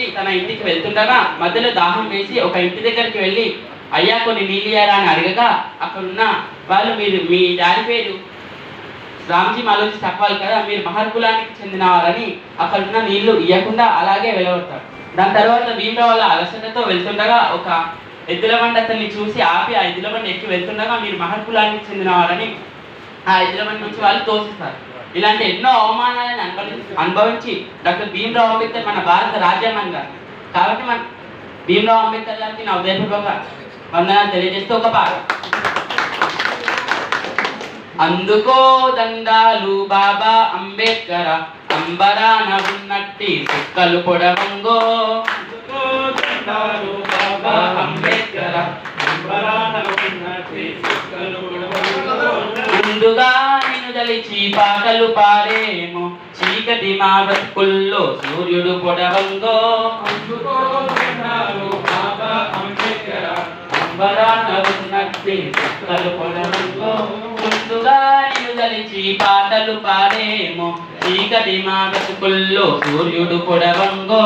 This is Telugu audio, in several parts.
వ్యక్తి తన ఇంటికి వెళ్తుండగా మధ్యలో దాహం వేసి ఒక ఇంటి దగ్గరికి వెళ్ళి అయ్యా కొన్ని నీళ్ళు అని అడగగా అక్కడున్న వాళ్ళు మీరు మీ డాడీ పేరు రామ్జీ మాలోజీ చెప్పాలి కదా మీరు మహర్ కులానికి చెందిన వారని అక్కడున్న నీళ్ళు ఇవ్వకుండా అలాగే వెళ్ళగొడతారు దాని తర్వాత భీమరావు వాళ్ళ అలసటతో వెళ్తుండగా ఒక ఎద్దుల బండి అతన్ని చూసి ఆపి ఆ ఎద్దుల బండి ఎక్కి వెళ్తుండగా మీరు మహర్ కులానికి చెందిన వారని ఆ ఎద్దుల బండి నుంచి వాళ్ళు తోసిస్తారు. ఇలాంటి ఎన్నో అవమానాలను అనుభవి అనుభవించి డాక్టర్ భీమరావు అంబేద్కర్ మన భారత రాజ్యాంగం గారు కాబట్టి మన భీమరావు అంబేద్కర్ గారికి నా ఉదయపూర్వక వందనాలు తెలియజేస్తూ ఒక పాట. అందుకో దండాలు బాబా అంబేద్కర్ అంబరాన ఉన్నట్టి సుక్కలు పొడవంగో. బాబా అంబేద్కర్ అంబరాన ఉన్నట్టి సుక్కలు పొడవంగో. ముందుగా దలిచి పాటలు పాడేమో చీకటి మా బ్రతుకుల్లో సూర్యుడు పొడవంగో. అందుకో దండాలు బాబా అంబేద్కర్. అంబరాన ఉన్నట్టి సుక్కలు పొడవంగో. ముందుగా నేను దలిచి పాటలు పాడేమో చీకటి మా బ్రతుకుల్లో సూర్యుడు పొడవంగో.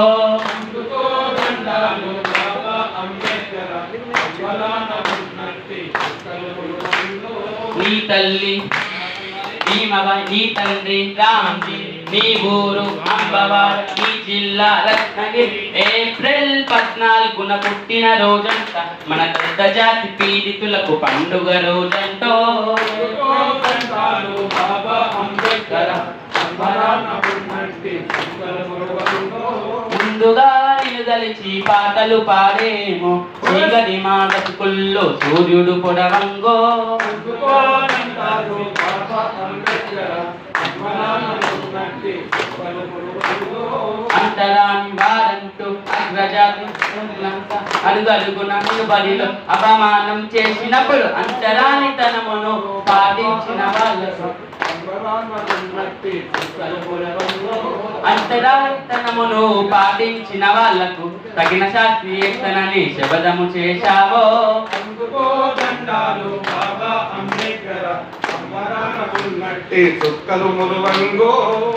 నీ తల్లి భీమవ నీ తండ్రి రామ్జీ నీ ఊరు అంబవారు నీ జిల్లా రత్నగిరి. ఏప్రిల్ పద్నాలుగున పుట్టిన రోజంట మన పెద్ద జాతి పీడితులకు పండుగ రోజంటో. బాబా అంబేద్కర్ ముందుగా నిలుదలిచి పాటలు పాడేమో. చీకటి మా బతుకుల్లో సూర్యుడు పొడవంగో అందుకో దండాలు బాబా అంబేద్కర్ అంబరాన వారంటూ అగ్రజాతి అపమానం చేసినప్పుడు అంతరాని తనమును పాటించిన వాళ్ళకు అంతరాని తనమును పాటించిన వాళ్ళకు తగిన శాస్త్రీయతనని శబదము చేశావో. అందుకో దండాలు బాబా అంబేద్కర్ అమరాన ఉన్నట్టి సుక్కలు మురువంగో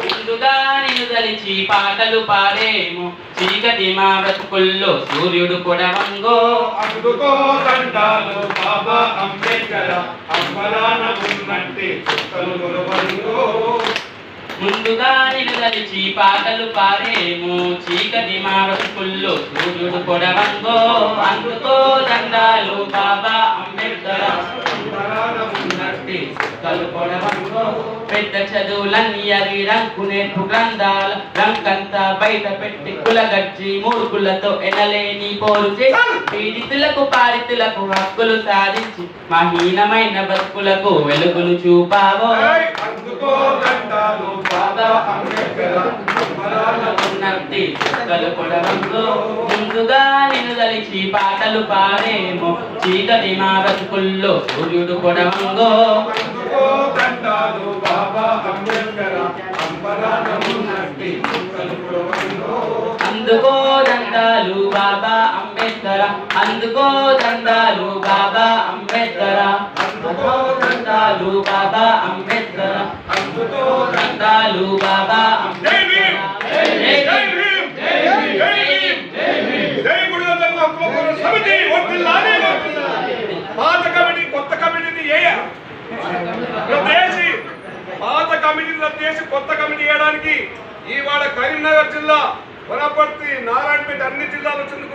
ముందుగా నిన్ను దలిచి పాటలు పాడేము. చీకటి మా బ్రతుకుల్లో సూర్యుడు పొడవంగో. అందుకో దండాలు బాబా అంబేద్కర్ అమరాన ఉన్నట్టి సుక్కలు మురువంగో ముందుగా నిలదలిచి పాటలు పాడేము. చీకటి మా బ్రతుకుల్లో సూర్యుడు పొడవంగో. అందుకో దండాలు బాబా ఉన్నట్టి కలు పొడవంగో పెద్ద చదువులన్నీ అవి రంకు నేర్పు గ్రంథాల రంకంతా బయట పెట్టి కులగచ్చి మూర్ఖులతో ఎనలేని పోరు చేసి పీడితులకు పారితులకు హక్కులు సాధించి మహీనమైన బతుకులకు వెలుగులు చూపావో ముందుగా నిన్ను దలిచి పాటలు పాడేమో చీకటి మా బతుకుల్లో సూర్యుడు పొడవంగో దండాలు బాబా అంబేద్కర్ మురువంగో అందుకో దండాలు బాబా అంబేద్కర అందుకో దండాలు బాబా అంబేద్కర అందుకో దండాలు బాబా అంబేద్కర అందుకో దండాలు బాబా! అంబేద్కర. పాత కమిటీ కొత్త కమిటీని వేయ రద్దేసి పాత కమిటీని రద్దేసి కొత్త కమిటీ వేయడానికి ఇవాళ కరీంనగర్ జిల్లా వనపర్తి నారాయణపేట అన్ని జిల్లాలు వచ్చింది